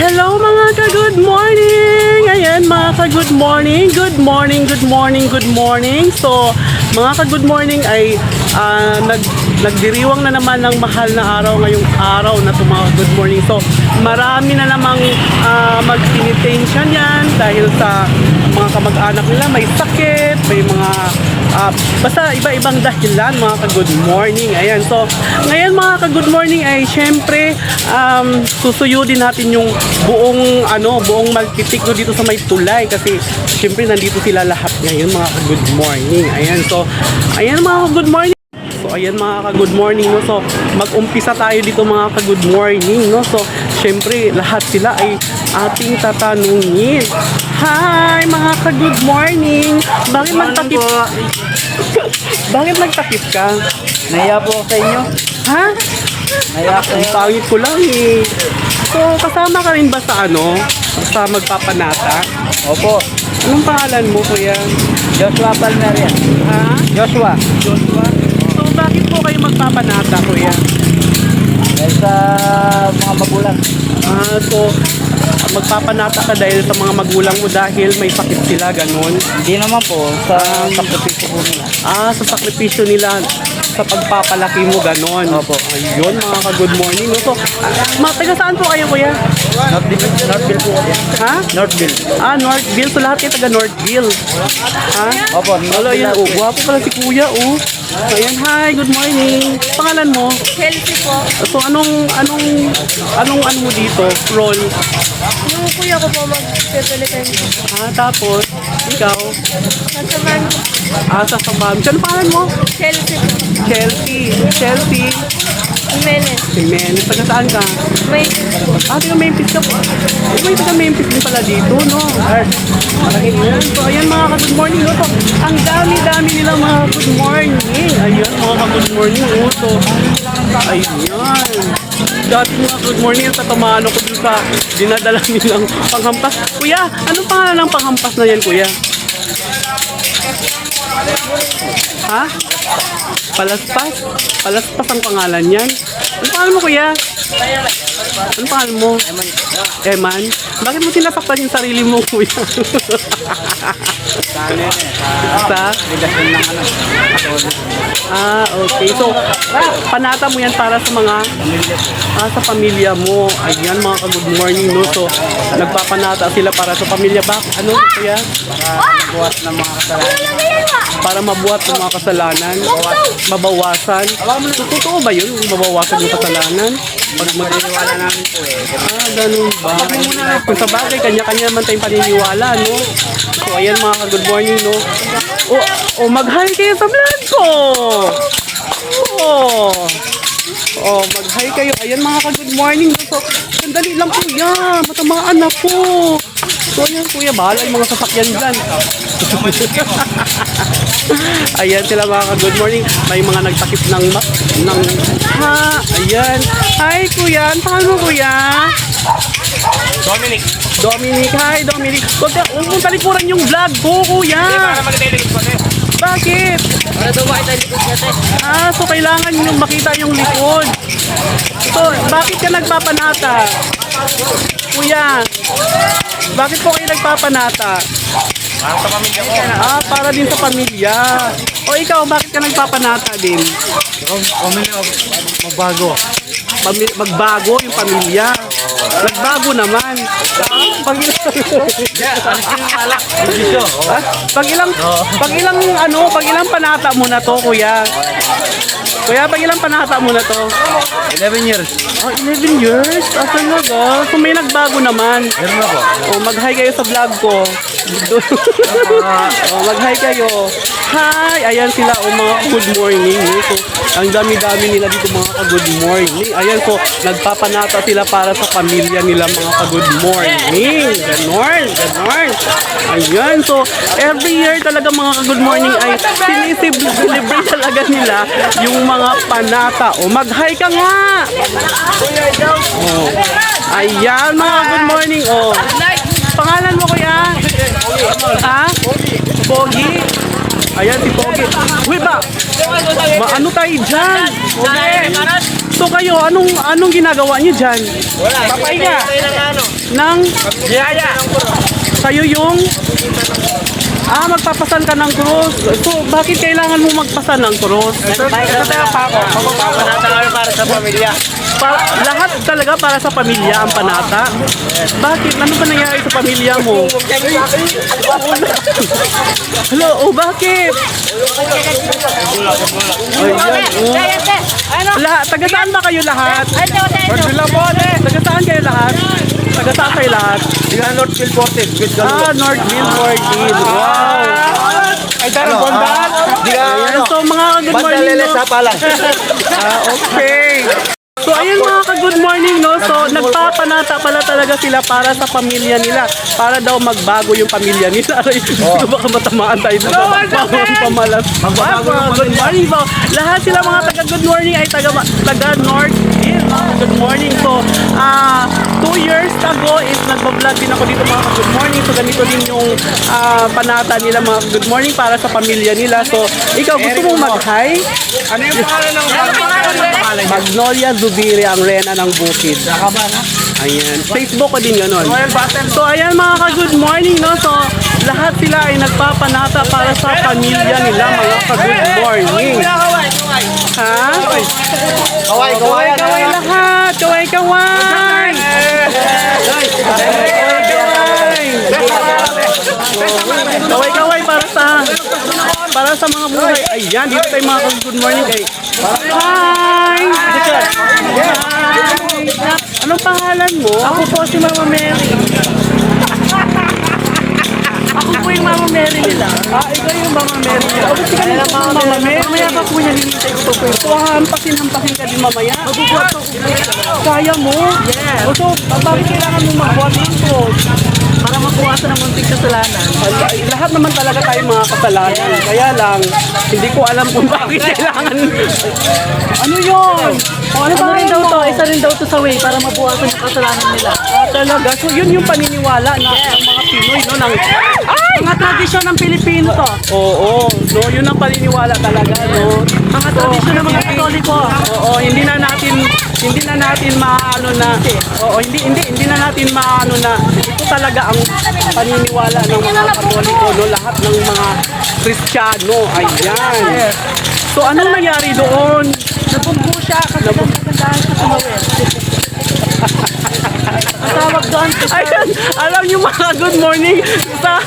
Hello mga ka-good morning! Ayan mga ka-good morning, good morning, good morning, good morning. So, mga ka-good morning ay ah, nag, nagdiriwang na naman ng mahal na araw ngayong araw na to mga good morning. So, marami na namang uh, mag-penitensya yan dahil sa mga kamag-anak nila may sakit, may mga ah, basta iba-ibang dahilan mga ka-good morning. Ayan, so ngayon mga ka-good morning ay syempre um, susuyudin natin yung buong ano, buong magtitiklo dito sa may tulay kasi syempre nandito sila lahat ngayon mga ka-good morning. Ayan, so ayan mga ka-good morning. So ayan mga ka-good morning no. So mag-umpisa tayo dito mga ka-good morning no. So syempre lahat sila ay ating tatanungin. Hi mga ka-good morning. Bakit nagtakip? Bakit nagtakip ka? Naiya po ako sa inyo. Ha? Naiya po Ang pangit ko lang eh. So kasama ka rin ba sa ano? Sa magpapanata? Opo. Anong pangalan mo kuya? Joshua Palmeria. Ha? Joshua. Joshua? So bakit po kayo magpapanata kuya? Dahil sa mga magulang. Ah, so magpapanata ka dahil sa mga magulang mo dahil may sakit sila, ganun. Hindi naman po sa sakripisyo po nila. Ah, sa sakripisyo nila sa pagpapalaki mo, ganun. Opo. Ayun, mga ka-good morning. no? So, ah, ma- taga saan po kayo, kuya? Northville, Northville po. Ha? Northville. Ah, Northville. So, lahat kayo taga Northville. Ha? Opo, yan. lahat Oh, gwapo pala si kuya, oh. Ayan, hi, good morning. Pangalan mo? Healthy po. So, anong, anong, anong, ano mo dito? Role? Yung kuya ko po mag-pepelikan ko. Ah, tapos, ikaw? Kasaman, Ah, sa Samam. Ano pangalan mo? Chelsea. Chelsea. Chelsea. Jimenez. Jimenez. Taga saan ka? May Ah, taga Memphis ka po. Eh, may taga Memphis din pala dito, no? Ayan. So, ayan mga ka-good morning, no? Ang dami-dami nila mga good morning. Ayan, mga ka-good morning, no? So, ayan. Dati mga good morning, tatamaan ako dun sa dinadala nilang panghampas. Kuya, anong pangalan ng panghampas na yan, kuya? Ha? Palaspas? Palaspas ang pangalan yan? Ano pangalan mo, kuya? Ano pangalan mo? Eman. Bakit mo sinasaktan yung sarili mo, kuya? Sa? Ah, okay. So, panata mo yan para sa mga ah, sa pamilya mo. Ayan, mga ka-good morning, no? So, nagpapanata sila para sa pamilya. Bak ano, kuya? Buwas ng mga kasalanan. Para mabuhat ang mga kasalanan. Mabawasan. So, totoo ba yun? Mabawasan yung kasalanan? Pag mag- Wala namin po eh. Ah, ganun ba? Kung sa bagay, kanya-kanya naman tayong paniniwala, no? So, ayan mga ka-good morning, no? O, o mag-hi kayo sa vlog ko! Oh! Oh, mag-hi kayo. Ayan mga ka-good morning, no? So, sandali lang kuya, matamaan ako. So, ayan kuya, bahala yung mga sasakyan dyan. Ayan sila mga ka-good morning. May mga nagtakip ng, ng, ha, ayan. Hi kuya, ang pangalan mo kuya? Dominic. Dominic, hi Dominic. Ka, huwag mong talikuran yung vlog ko kuya. Bakit? Para daw makita yung likod natin. Ah, so kailangan yung makita yung likod. So, bakit ka nagpapanata? Kuya, bakit po kayo nagpapanata? Para sa pamilya ko. Ah, para din sa pamilya. O ikaw, bakit ka nagpapanata din? Pamilya magbago. Magbago yung pamilya. Nagbago naman. Pag Ha? Pag ilang pag ilang ano, pag ilang panata mo na to, kuya? Kuya, pag ilang panata mo na to? 11 years. Oh, 11 years? Ah, talaga? Kung may nagbago naman. Meron na po. Oh, mag-hi kayo sa vlog ko. Oh, mag-hi kayo. Hi! Ayan sila, oh, mga good morning. So, ang dami-dami nila dito mga ka-good morning. Ayan, so, nagpapanata sila para sa pamilya nila mga ka-good morning. Ganon, ganon. Ayan, so, every year talaga mga ka-good morning ay sinisib-celebrate talaga nila yung mga panata. O, mag-hi ka nga! Oh. Ayan, mga good morning. Oh. Pangalan mo kuya? Ha? Pogi? Ayan si Pogi. Uy ba? Maano tayo dyan? So kayo, anong anong ginagawa niyo dyan? Wala. Papahinga. ng Yaya! kayo yung Ah, magpapasan ka ng krus. So, bakit kailangan mo magpasan ng krus? Ito tayo pa ako. Pagpapanata kami para sa pamilya. Para, lahat talaga para sa pamilya ang panata. Bakit? Ano ba nangyari sa pamilya mo? Hello, oh bakit? Ayan, oh. Ano? Lahat, taga saan ba kayo lahat? Ate! Taga saan kayo lahat? Taga saan kayo lahat? Northfield Fortin. Good Ah, Northville 14. Wow. Ay, tarang bondal! Diga Ayan, so mga good morning, Bandalele sa palang. Ah, okay. So ayun mga ka-good morning no. So nagpapanata pala talaga sila para sa pamilya nila. Para daw magbago yung pamilya nila. Aray, oh. baka matamaan tayo ng bagong pamalas. Magbabago Ah, good morning so lahat sila mga taga good morning ay taga taga North good morning. So ah two years ago is nagbablog din ako dito mga ka-good morning. So ganito din yung ah, panata nila mga good morning para sa pamilya nila. So ikaw gusto mong mag-hi? Ano yung pangalan ng pangalan? Magnolia Zubiri ang rena ng bukid. Nakaba na? Ayan. Facebook ko din Button. So ayan mga ka-good morning no. So lahat sila ay nagpapanata para sa pamilya nila mga ka-good morning. Ha? Kaway, Kaway kaway lahat. Kaway kaway. Kaway kaway para sa para sa mga buhay. Ayan, dito tayo mga ka-good morning kay Hi! Hi! Anong pangalan mo? Ako po si Mama Mary. Ako yung Mama Mary nila. Ah, ikaw yung Mama Mary niya. Oh, gusto ka Ayan nila ang Mama Mary. Mamaya pa po niya hinihintay ko po. So, hampasin, hampasin ka din mamaya. Magbubuhat ko Kaya mo? Yes. O, so, bakit kailangan mo magbuhat dito? para makuwasan ng munting kasalanan. Lahat naman talaga tayo mga kasalanan. Kaya lang, hindi ko alam kung bakit kailangan. Ano yun? O, ano, Ano rin daw to? Isa rin daw to sa way para mabuwasan yung kasalanan nila. Ah, talaga. So, yun yung paniniwala na ng mga Pinoy, no? Ng, Mga tradisyon ng Pilipino to. oo, no? Yun ang paniniwala talaga, no? Mga tradisyon ng mga Katoliko. Oo, hindi na natin hindi na natin maano na Oo, hindi hindi hindi na natin maano na ito talaga ang paniniwala ng mga Katoliko, no, lahat ng mga Kristiyano. Ayan. So anong nangyari doon? Nabunggo siya kasi nagkagandahan siya sa mawel. Ang tawag doon, Ayan, alam niyo mga good morning sa,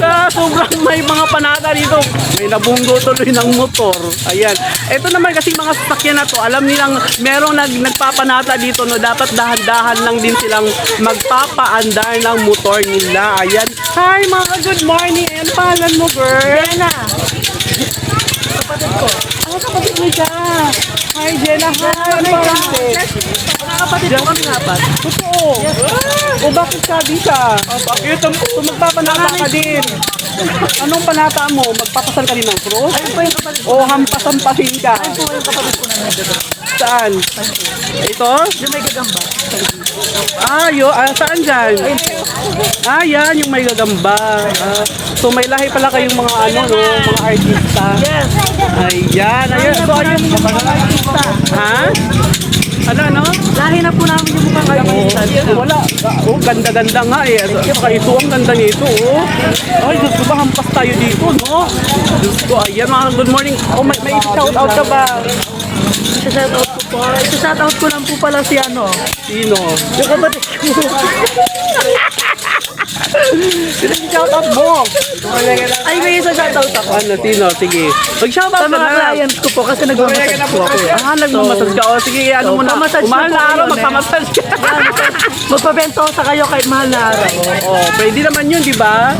sa sobrang may mga panata dito. May nabunggo tuloy ng motor. Ayan. Ito naman kasi mga sasakyan na to, alam nilang merong nag, nagpapanata dito no, dapat dahan-dahan lang din silang magpapaandar ng motor nila. Ayan. Hi mga good morning. Ayan, pangalan mo girl? Jenna. Kapatid ko. Ah, kapatid mo siya. Hi Jenna. Hi. Ano pangalan mo? Kapatid ko kami apat. Totoo. O bakit sabi siya? Bakit? So magpapanata ka din. Anong panata mo? Magpapasal ka din ng cross? Ayun po yung kapatid ko. O hampas-hampasin ka? Ayun po yung kapatid ko na nandito. Saan? Ito? Yung may gagamba. Ah, yo, ah, saan dyan? Ah, yan, yung may gagamba. Ah, so may lahi pala kayong mga ano, no, mga artista. Yes. Ayan, ayan. So, ayun. Ha? Ano, ano? Lahi na po namin yung mukhang. Oh, wala. Oh, ganda-ganda nga eh. Saka ito, ang ganda nito, oh. Ay, ko ba, hampas tayo dito, no? Ko, ayan mga good morning. Oh, may, may shout out ka ba? Isa-shoutout ko po. Isa-shoutout ko lang po pala si ano. Sino? Yung kapatid ko. Sino yung shout out mo? Ay, may isa-shoutout ako. Ano, sino? Sige. Mag-shout out Sa ka mga na. ko po kasi nagmamasage po ako. eh. Ah, nagmamasage ka. O, sige, ano So, mo na. pamassage Umahal na na po araw, yun, eh. magpamassage ka. Magpabento sa kayo kahit mahal na araw. Oh, pwede naman yun, di ba?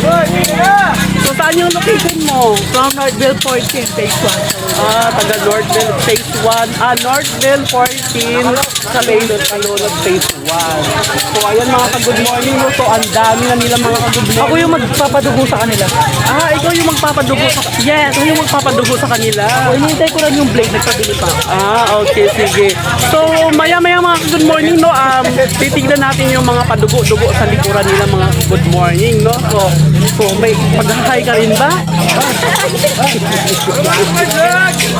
So, saan yung location mo? From Northville 14, phase 1. Ah, taga Northville Phase 1. Ah, Northville 14. Sa Laylot, Kalulot Phase 1. So, ayan mga ka-good morning mo. So, ang dami na nila mga ka-good morning. Ako yung magpapadugo sa kanila. Ah, ikaw yung magpapadugo sa... Yes, ikaw yung magpapadugo sa kanila. O, hinihintay ko lang yung blade, nagpabili pa ako. Ah, okay, sige. So, maya-maya mga good morning, no? Um, titignan natin yung mga padugo-dugo sa likuran nila mga good morning, no? So, so may pag-hi ka rin ba?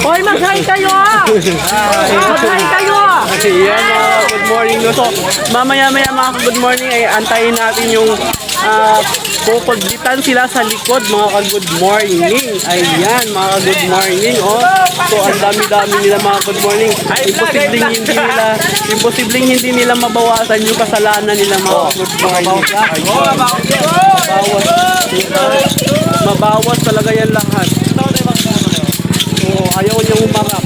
Hoy, mag-hi kayo ah! Mag-hi kayo ah! Ayan, mga good morning. No? So, mamaya-maya mga good morning ay antayin natin yung uh, pupagditan sila sa likod mga ka-good morning. Ayan, mga good morning. Oh. So, ang dami-dami nila mga good morning. Imposibleng hindi nila imposibleng hindi nila mabawasan yung kasalanan nila mga good morning. Mabawas. Mabawas talaga yan lahat. So, ayaw niyang umarap.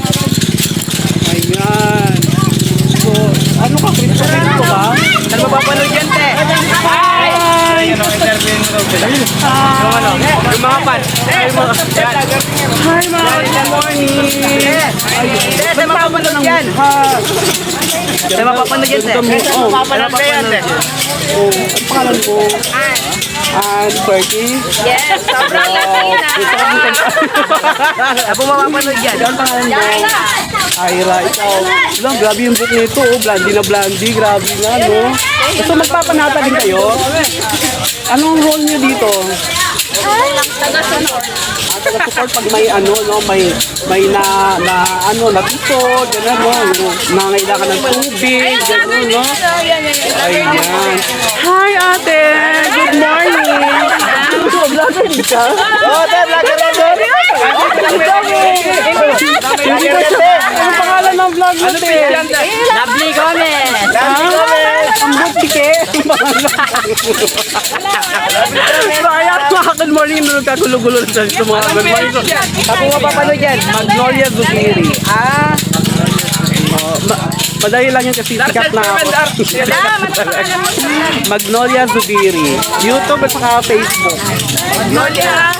Ayan. So, ano ka? Kristo Kristo ka? Ano mapapanood yan, te? Hi! Ano, interview mo Yung ano, yung mga fan. Hi, mga, Hi, mga good morning! Te, mapapanood yan. Te, mapapanood yan. Oh, Mapapanood yan, oh, ang pangalan mo? Ann Fergie? Yes, sobrang Latina. Ako mapapanood yan. Ano ang pangalan mo? Ira, ikaw. Lang, grabe yung book nito. Oh, blondie na blondie. Grabe na, no? So, magpapanata din kayo? Anong role niyo dito? Taga-sunod. At support pag may ano, no, may may na, na ano, natisod, gano'n, no, nangailangan ng tubig, gano'n, no. Ayan. Hi, ate! Good morning! Vlogger ka? Oo, te, vlogger yan, te. Hindi ko siya. Ano pangalan ng vlog mo? Lovely Gomez. Ah, ang butike. So, ayan, mga good morning. Nagkagulo-gulo na sa mga good morning. Ako mapapanood yan. Magnolia Zubiri. Ah. Oh, ma- madali lang yan kasi sikat na ako. Magnolia Zubiri. YouTube at saka Facebook. Magnolia.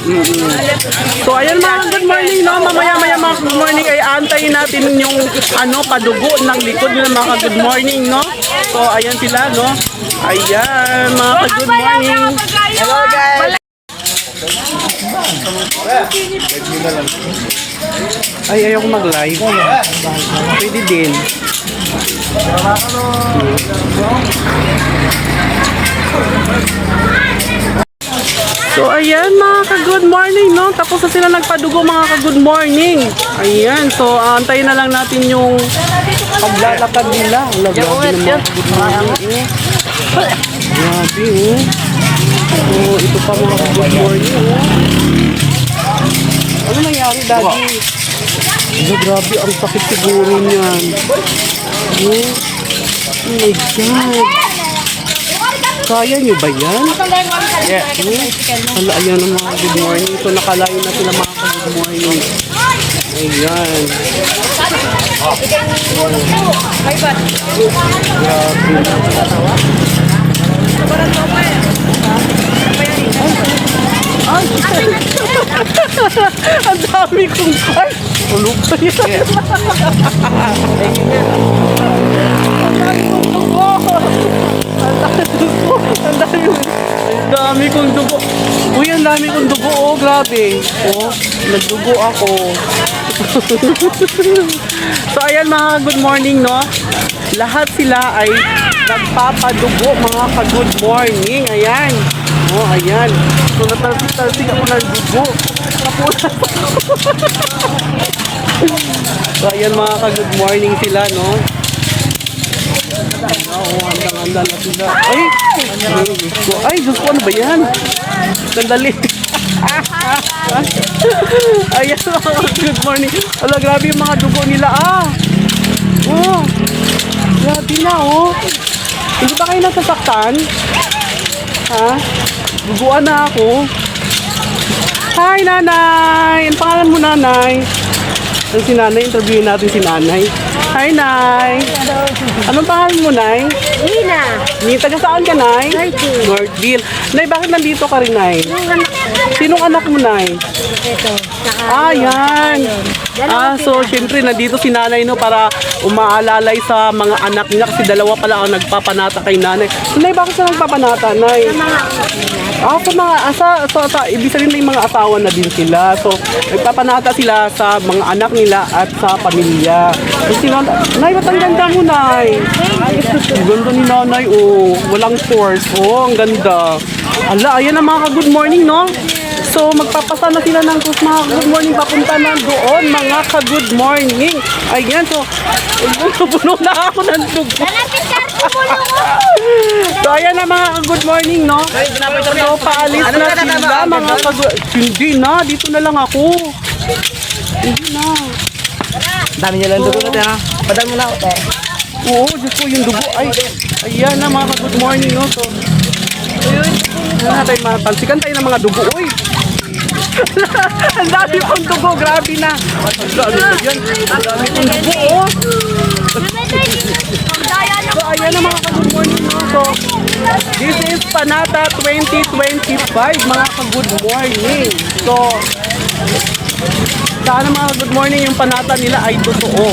So ayan mga good morning no. Mamaya-maya mga good morning ay antayin natin yung ano padugo ng likod ng mga good morning no. So ayan sila no. Ayan mga good morning. Hello, guys. Ay ayaw ko mag-live. Pwede din. So ayan mga ka-good morning no. Tapos na sila nagpadugo mga ka-good morning. Ayan. So antayin na lang natin yung paglalakad nila. Wala, grabe naman. Good morning. Grabe oh. So ito pa mga ka-good morning oh. Ano nangyari daddy? Ano grabe ang sakit siguro niyan. Oh, oh my God. Kaya niyo ba yan? Yeah. Hala, ayan ang mga good morning. So, nakalayo na sila mga good morning. Ayan. Grabe. Ay! Ang dami kong... Ay! Tulog pa yan. Ang dami kong dugo! Ang dami dugo! Ang dami Ang dami kong dugo! Uy, ang dami kong dugo, oh, grabe. Oh, nagdugo ako. so, ayan mga good morning, no? Lahat sila ay nagpapadugo, mga ka-good morning. Ayan. Oh, ayan. So, natalsik-talsik ako ng dugo. Napunas ako. So, ayan mga ka-good morning sila, no? Oo, handa-handa na sila. Ay! Ay, Diyos ko. Ay, ano ba yan? Sandali. Ayan, mga good morning. Wala, grabe yung mga dugo nila. Ah! Oh! Grabe na, oh. Hindi ba kayo nasasaktan? Ha? Duguan na ako. Hi, nanay! Ang pangalan mo, nanay? Ano si nanay? Interviewin natin si nanay. Hi, nay! Anong pangalan mo, nay? Nina. Ni, taga saan ka, Nay? Northville. Northville. Nay, bakit nandito ka rin, Nay? Sinong anak mo, Nay? Ito. Ah, yan. Ah, so, syempre, nandito si nanay, no, para umaalalay sa mga anak niya kasi dalawa pala ang nagpapanata kay nanay. So, Nay, bakit siya nagpapanata, Nay? Ah, sa mga, ah, sa, sa, ibig sabihin may mga asawa na din sila. So, nagpapanata sila sa mga anak nila at sa pamilya. So, sila, Nay, ba't ang ganda mo, Nay? Ang ganda ni Nanay, oh. Walang force. Oh, ang ganda. Ala, ayan ang mga ka-good morning, no? So, magpapasa na sila ng sus mga good morning. Papunta na doon, mga ka-good morning. Ayan, so, puno na ako ng dugo. So, ayan na mga ka-good morning, no? So, paalis Ano na sila, mga ka-good... Hindi na, dito na lang ako. Hindi na. Dami niya lang dugo natin ha. Padang mo na ako. Oo, Diyos ko, yung dugo. Ay, ayan na mga ka-good morning, no? So, ayun. Ano natin, mapansikan tayo ng mga dugo, uy. Ang dami kong dugo, grabe na. Ang dami ko yan. Ang dami kong dugo, oh. So, ayan na mga ka-good morning? So, this is Panata 2025, mga ka-good morning. So, sana mga good morning yung panata nila ay totoo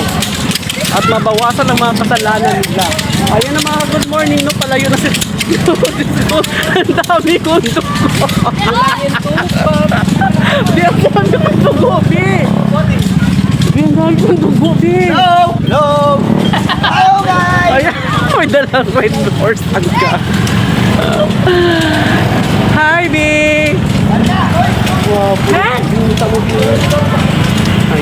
at mabawasan ang mga kasalanan nila. Ayun na mga good morning, no? Palayo na sila. Ang dami kong dugo. Di ang dami kong dugo, Bi. Bi, ang dami kong dugo, Bi. Hello! Hello! Hello guys! Ayan, may dalang red doors. Ang ka. Hi, Bi. Wow, Pinta mo, Bi.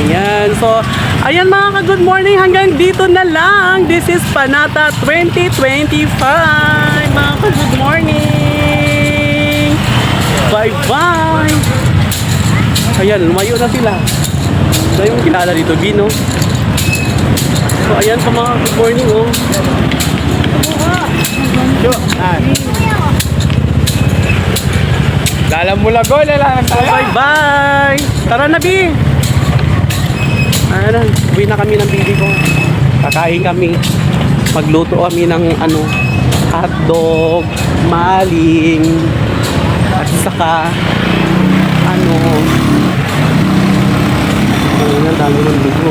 Ayan, so, ayan mga ka-good morning, hanggang dito na lang. This is Panata 2025, mga ka-good morning. Bye-bye. Ayan, lumayo na sila. Ito yung kilala dito, Bino. So, ayan pa mga good morning, oh. Yo, ah. Lalam mo lang, go! Lalam So, bye-bye. Tara na, Bi. Ayan na, uwi na kami ng bibi ko. Kakain kami. Magluto kami ng ano, hotdog, maling, at saka, ano, ayun, ang dami ng luto.